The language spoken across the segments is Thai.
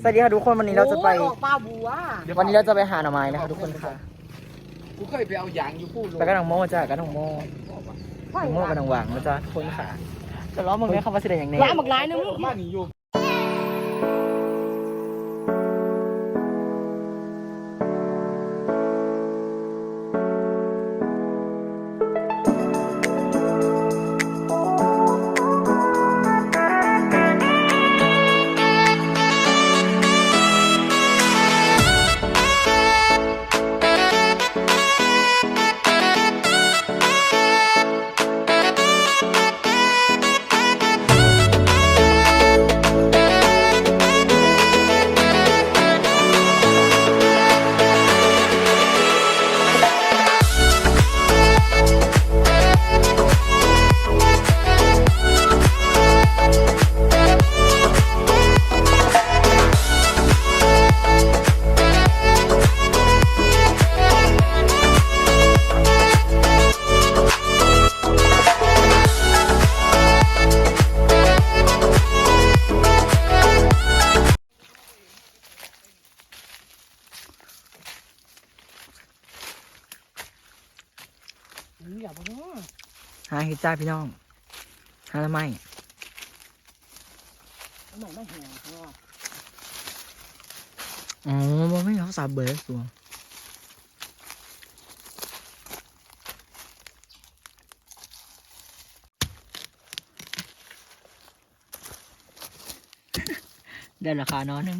สวัสดีค่ะทุกคนวันนี้เราจะไปโอ้ยออกมาบัววันนี้เราจะไปหาหน่อไม้นะคะทุกคนค่ะกูเคยไปเอายางอยู่พูดไปกับน้องโมจ้ะกับน้องโมน้องโมกับน้องหวางนะจ๊ะทุกคนค่ะจะล้อมึงเนี่ยคำว่าสิเดอย่างนี้ร้านบักร้ายนึง บ้านนี่อยู่ อย่าบังหาเห็ดจ้าพี่น้องหาทำไมเอาหน่อยมาแห่เนาะอ๋อบ่ไม่เขาสาเบิร์สตัวได้ราคาน้อยหนึง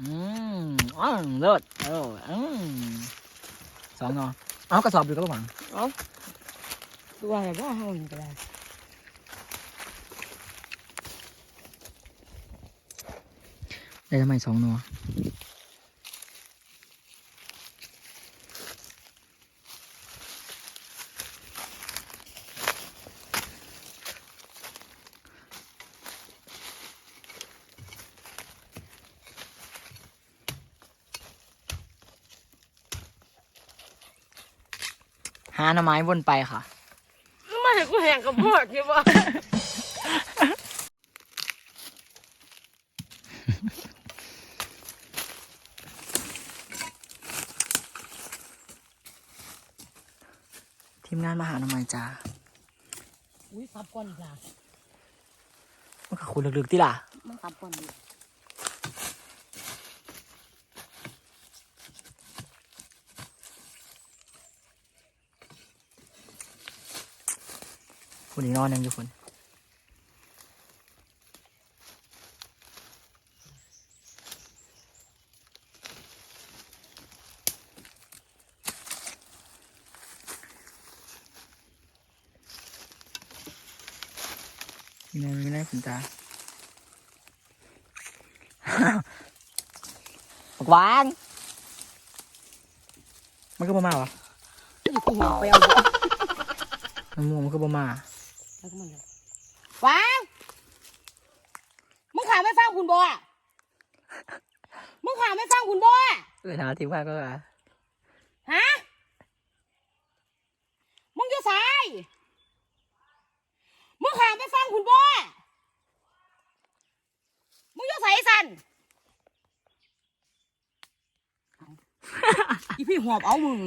อืมอ๋อเลิศเอออืมสองเนอ เอากระสอบอยู่ก็หวังตัวอะไรบ้าเฮานี่ก็ได้ได้ทำไมสองหนอ หาหน่อไม้วนไปค่ะมาให้กูแห่งกับพอดใช่ปะทีมงานมาหาหน่อไม้จ้าอุ้ยซับก่อนจ้ะมันก็คุณลึกๆที่ล่ะ มันซับก่อนดิ คุณอีกนอนยังอยู่คุณยังไงไม่ได้คุณตาบอกวางมันก็บ่มาวะนี่กูหัวไปเอาบัวมันม่วงมันก็บ่มา แล้วก็มันเลยว้าวมึงข่าวไม่ฟังคุณบัวมึงข่าวไม่ฟังคุณบัวเออหาทีมงานก็ว่าฮะมึงจะสายมึงข่าวไม่ฟังคุณบัวมึงจะใส่สันอีพี่หอบเอามึง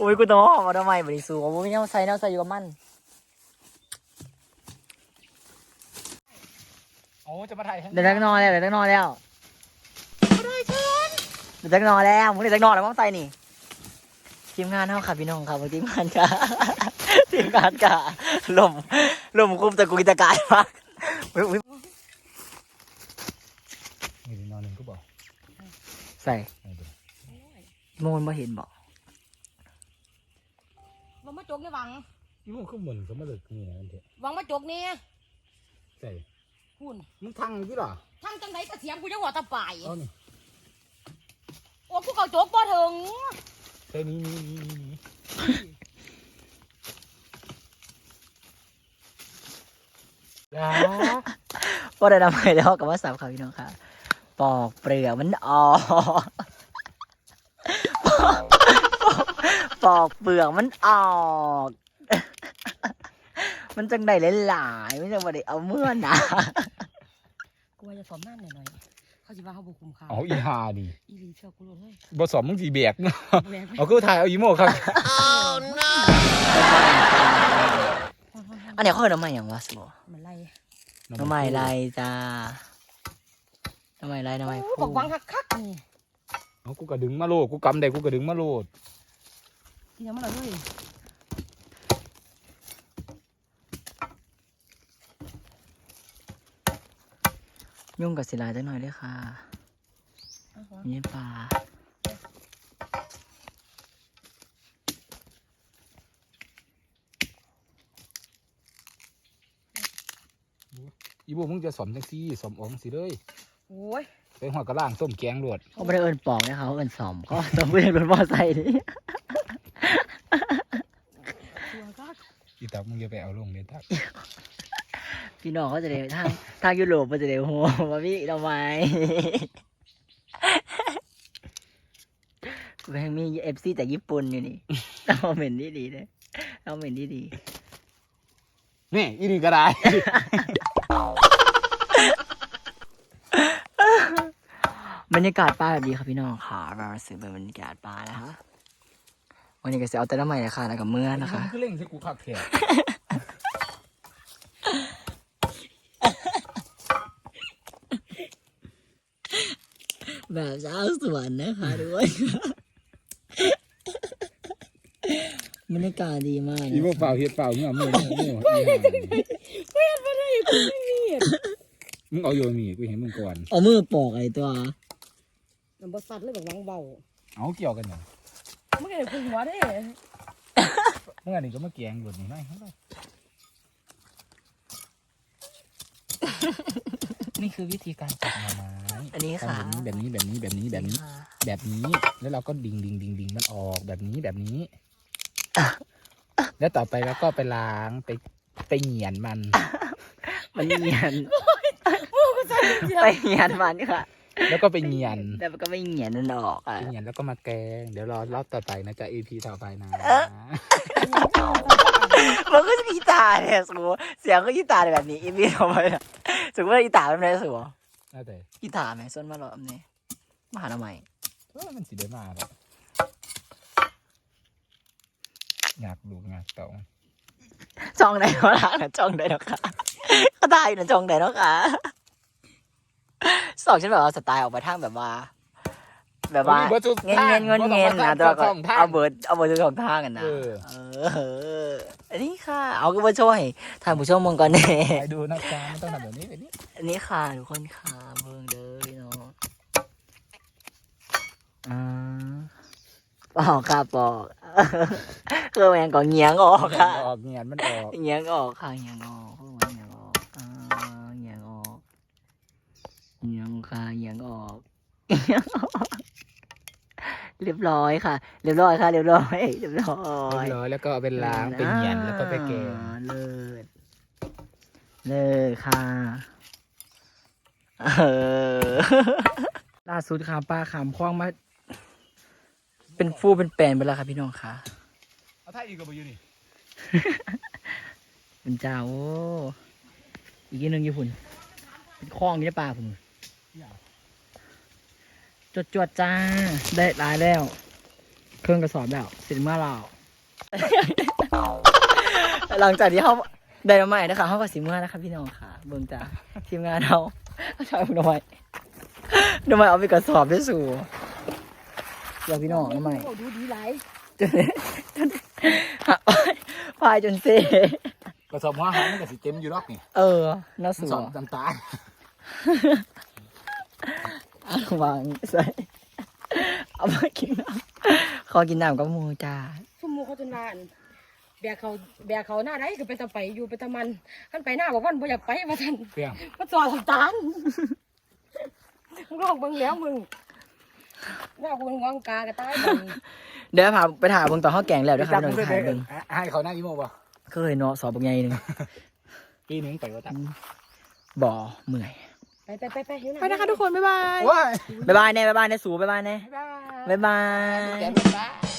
โอ้ยกูต้องหอมมาทำไมบริสูผมไม่เอาใส่แนวใส่อยู่กับมันโอ้จะมาถ่ายเดี๋ยวจักนอนแล้วเดี๋ยวจักนอนแล้วเดี๋ยวจักนอนแล้วมึงเดี๋ยวจักนอนแล้วมึงใส่นี่ทีมงานเท่าค่ะพี่น้องครับทีมงานค่ะทีมงานค่ะลมลมคุมแต่กูกิจการมากอุ๊ยอุ๊ยนี่นอนหนึ่งก็บอกใส่โมนมาเห็นบอก วังมาจกนี่วังนี่มันขึ้นเหมือนก็มาเลยนี่นะเถอะวังมาจกนี่ใส่คุณมึงทังพี่หรอทั้งจังไหนกระเสียงกูยังหัวตะปายเอานี่โอ้กูเขาจกบ่ถึงใส่นี้นี้นี้นี้นี้ก็ได้ทำไมแล้วกับว่าสามค่ะพี่น้องค่ะ ปอกเปลือกมันออก ปอกเปลือกมันออก มันจังได้หลายๆไม่ใช่ว่าได้เอาเมื่อนะกูว่าจะสอมนั่นหน่อยๆเขาสิว่าเขาบุกคุมเขาเอาอีหาดิอีหลีเชื่อกูเลยบ่สอบมึงสิแบกเนาะแบกเอาคือถ่ายเอาอีโม่ครับ อันนี้เขาเอิ้นน้ำใหม่อย่างวะสบมันไล่น้ำใหม่ไรจ้าน้ำใหม่ไรน้ำใหม่โอ้บอกวังคักคักๆนี่เอากูก็ดึงมาโลดกูกำได้กูก็ดึงมาโลด กินยังมันเลย ยุ่งกับศิลาจังหน่อยด้วยค่ะนี่ปลาอีโม่มึงจะสอมจังซี่สอมอองสิเลยโอ้ยไปหัวกระล่างต้มแกงโลดเขาไม่ได้เอิ้นปอกนะเขาเอิ้นสอมเขาต้องเพื่อนรถมอไซค์นี่ ตัวก็ อี ตับมึงอย่าไปเอาลงเด็ดทักพี่น้องเขาจะได้ทางทางยุโรปมันจะได้หัวว่าพี่ทำไมแม่งมีเอฟซีจากญี่ปุ่นอยู่นี่เราเหม็นดีดีๆเลยเราเหม็นดีดีนี่อีนี่ก็ได้บรรยากาศปลาแบบนี้ครับพี่น้องค่ะเราซื้อเป็นบรรยากาศปลานะคะ วันนี้ก็จะเอาแต่ละใหม่นะคะแล้วกับเมื่อนะคะมึงคือเล่งใส่กูคักแท้แบบเช้าวสวนนะคะด้วยบรรยากาศดีมากอีนะโม่เปล่าเฮ็ดเปล่ามึงเอามือมือมือมึงเอาโยนมีกูเห็นมึงก่อนเอามือปอกไอ้ตัวมันบสัตว์เลยแบบวังเบาเอาเกี่ยวกันหน่อ ยไม่ได้คุมหัวเด้มึงอันนี้ก็มาแกงหลุดนี่ไหมเอาเลยนี่คือวิธีการตัดหน่อไม้อันนี้ค่ะทำแบบนี้แบบนี้แบบนี้แบบนี้แบบนี้ แบบนี้ แล้วเราก็ดิ่งดิ่งดิ่งดิ่งมันออกแบบนี้แบบนี้ แล้วต่อไปเราก็ไปล้างไปไปเหยียนมัน มันเงียนไปเงียนมันค่ะ แล้วก็ไปเหยียนแต่มันก็ไม่เงียนนั่นออกอะไปเหยียนแล้วก็มาแกง เดี๋ยวรอรอบต่อไปนะจะ EP ต่อไปนะ มันก็จะกีตาร์เนี่ยสูเสียงก็กีตาร์แบบนี้อีพีทำไมล่ะสูว่ากีตาร์เป็นไรสูน่าแต่กีตาร์ไหมส้นมาหรออันนี้มาหาทำไมเออมันสิได้มาแล้วอยากดูงานเต่าจ้องได้เนาะล่ะจ้องได้เนาะค่ะก็ได้อยู่นะจ้องได้เนาะค่ะ สองฉันแบบว่าสไตล์ออกไปทางแบบว่า แบบว่าเงินเงินเงินเงินนะแตัวาก็เอาเบิร์ดเอาเบิร์ดทุกสองทางกันนะเออเอออันนี้ค่ะ เอาก็มาช่วยท่านผู้ชมมึงก่อนเน่ไปดูนะจ๊ะมันต้องทำแบบนี้แบบนี้อันนี้ค่ะทุกคนค่ะเบิ่งเด้อพี่น้องอ่าปอกค่ะปอกเครื่องแมงก็เงียงออกค่ะออกเงียนมันออกเงียงออกค่ะเงียงออกเครื่องแมงเงียงออกอ่าเงียงออกเงียงค่ะเงียงออก เงียงออกเรียบร้อยค่ะ เรียบร้อยค่ะ เรียบร้อย เรียบร้อยเรียบร้อยแล้วก็เอาไปล้างไปเหยียนแล้วก็ไปแกงอ่าเลิศเลิศค่ะเออล่าสุดค่ะป้าขามคว้างมา เป็นฟูเป็นแปลนไปแล้วค่ะพี่น้องค่ะเอาถ้าอีกก็ไปอยู่นี่เป็นเจ้าโอ้อีกนิดนึงอยู่พุ่นเป็นคลองอยู่ในป่าพุ่น จดจวดๆจ้า ได้หลายแล้ว เครื่องกระสอบแล้วเสร็จมาแล้วหลังจากที่เขาได้มาใหม่นะคะเขาก็สิเมื่อนะคะพี่น้องค่ะ เบิ่งจ้าทีมงานเราเอาชายคุณหน่อยหน่อยเอาไปกระสอบด้วยสู่เดี๋ยวพี่น้องหน่อยโอ้ดูดีหลายจนจนหาพายจนเซกระสอบหัวหางมันก็สิเต็มอยู่รอกนี่ เออน่ามันสูสอบน้ำตาลอะ วางใส่เอามากินน้ำขอกินน้ำกับหมูจ้าชั่วโมงเขาจนนานแบกเขาแบกเขาหน้าได้ก็ไปตะไปอยู่ไปตะมันขันไปหน้าบอกว่าบ่อยากไปว่าท่านเปรี้ยงมาจอดทำตาลมึงลองเบิ่งแล้วมึงหน้ากูมึงวางกากระต้ายมึงเดี๋ยวพาไปถ่ายเบิ่งตอนข้าวแกงแล้วเดี๋ยวครับพี่น้องจับถ่ายเบิ่งให้เขาหน้าอีโม่ป่ะเคยเนาะสอบบักใหญ่หนึงปีหนึงไปว่าตัดบ่เมื่อย ไปไปไปไปอยู่ไปนะคะทุกคน บ๊ายบายโอ้ยบ๊ายบายแน่บ๊ายบายแน่สูบ๊ายบายแน่บ๊ายบายบ๊ายบายแกเป็นบ้า